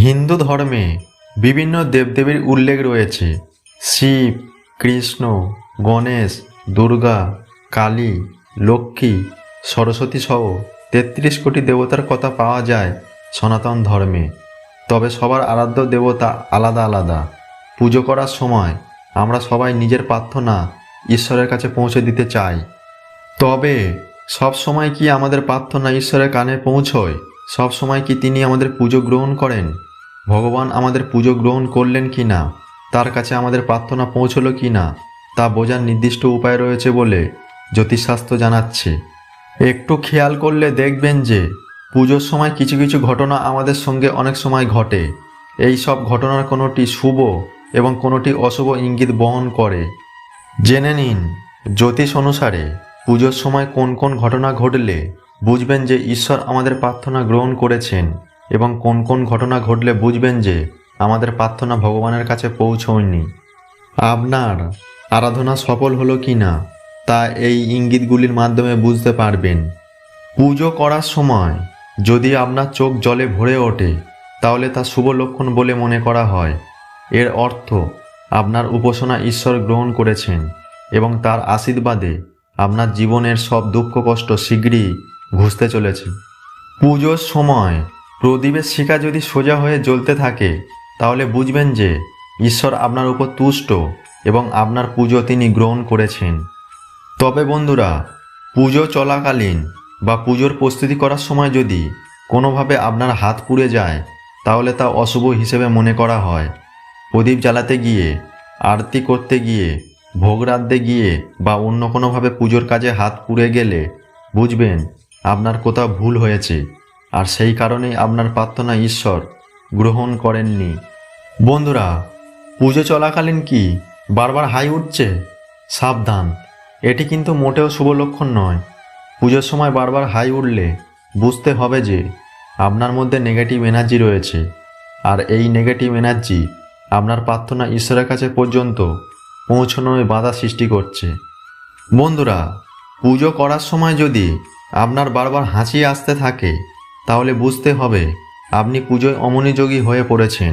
হিন্দু ধর্মে বিভিন্ন দেবদেবীর উল্লেখ রয়েছে। শিব, কৃষ্ণ, গণেশ, দুর্গা, কালী, লক্ষ্মী, সরস্বতী সহ তেত্রিশ কোটি দেবতার কথা পাওয়া যায় সনাতন ধর্মে। তবে সবার আরাধ্য দেবতা আলাদা আলাদা। পুজো করার সময় আমরা সবাই নিজের প্রার্থনা ঈশ্বরের কাছে পৌঁছে দিতে চাই। তবে সব সময় কি আমাদের প্রার্থনা ঈশ্বরের কানে পৌঁছয়? সব সময় কি তিনি আমাদের পুজো গ্রহণ করেন? ভগবান আমাদের পুজো গ্রহণ করলেন কি না? তার কাছে আমাদের প্রার্থনা পৌঁছলো কি না? তা বোঝার নির্দিষ্ট উপায় রয়েছে বলে জ্যোতিষশাস্ত্র জানাচ্ছে। একটু খেয়াল করলে দেখবেন যে, পুজোর সময় কিছু কিছু ঘটনা আমাদের সঙ্গে অনেক সময় ঘটে। এই সব ঘটনার কোনোটি শুভ এবং কোনোটি অশুভ ইঙ্গিত বহন করে। জেনে নিন, জ্যোতিষ অনুসারে পুজোর সময় কোন কোন ঘটনা ঘটলে বুঝবেন যে ঈশ্বর আমাদের প্রার্থনা গ্রহণ করেছেন। এবং কোন কোন ঘটনা ঘটলে বুঝবেন যে আমাদের প্রার্থনা ভগবানের কাছে পৌঁছয়নি। আপনার আরাধনা সফল হলো কি না, তা এই ইঙ্গিতগুলির মাধ্যমে বুঝতে পারবেন। পুজো করার সময় যদি আপনার চোখ জলে ভরে ওঠে, তাহলে তা শুভ লক্ষণ বলে মনে করা হয়। এর অর্থ, আপনার উপাসনা ঈশ্বর গ্রহণ করেছেন এবং তার আশীর্বাদে আপনার জীবনের সব দুঃখ কষ্ট শীঘ্রই ঘুষতে চলেছে। পুজোর সময় প্রদীপের শিকা যদি সোজা হয়ে জ্বলতে থাকে, তাহলে বুঝবেন যে ঈশ্বর আপনার উপর তুষ্ট এবং আপনার পুজো তিনি গ্রহণ করেছেন। তবে বন্ধুরা, পুজো চলাকালীন বা পুজোর প্রস্তুতি করার সময় যদি কোনোভাবে আপনার হাত পুড়ে যায়, তাহলে তা অশুভ হিসেবে মনে করা হয়। প্রদীপ জ্বালাতে গিয়ে, আরতি করতে গিয়ে, ভোগ রাঁধতে গিয়ে বা অন্য কোনোভাবে পুজোর কাজে হাত পুড়ে গেলে, বুঝবেন আপনার কোথাও ভুল হয়েছে। আর সেই কারণেই আপনার প্রার্থনা ঈশ্বর গ্রহণ করেননি। বন্ধুরা, পুজো চলাকালীন কি বারবার হাই উঠছে? সাবধান, এটি কিন্তু মোটেও শুভ লক্ষণ নয়। পুজোর সময় বারবার হাই উঠলে বুঝতে হবে যে আপনার মধ্যে নেগেটিভ এনার্জি রয়েছে। আর এই নেগেটিভ এনার্জি আপনার প্রার্থনা ঈশ্বরের কাছে পর্যন্ত পৌঁছানোয় বাধা সৃষ্টি করছে। বন্ধুরা, পুজো করার সময় যদি আপনার বারবার হাসি আসতে থাকে তাহলে বুঝতে হবে, আপনি পুজোয় অমনোযোগী হয়ে পড়েছেন।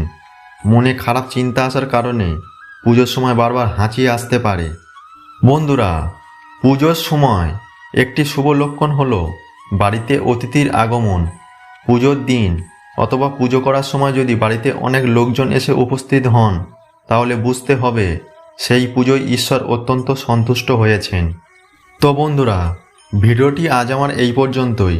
মনে খারাপ চিন্তা আসার কারণে পুজোর সময় বারবার হাঁচি আসতে পারে। বন্ধুরা, পুজোর সময় একটি শুভ লক্ষণ হলো বাড়িতে অতিথির আগমন। পুজোর দিন অথবা পুজো করার সময় যদি বাড়িতে অনেক লোকজন এসে উপস্থিত হন, তাহলে বুঝতে হবে সেই পুজোয় ঈশ্বর অত্যন্ত সন্তুষ্ট হয়েছেন। তো বন্ধুরা, ভিডিওটি আজ আমার এই পর্যন্তই।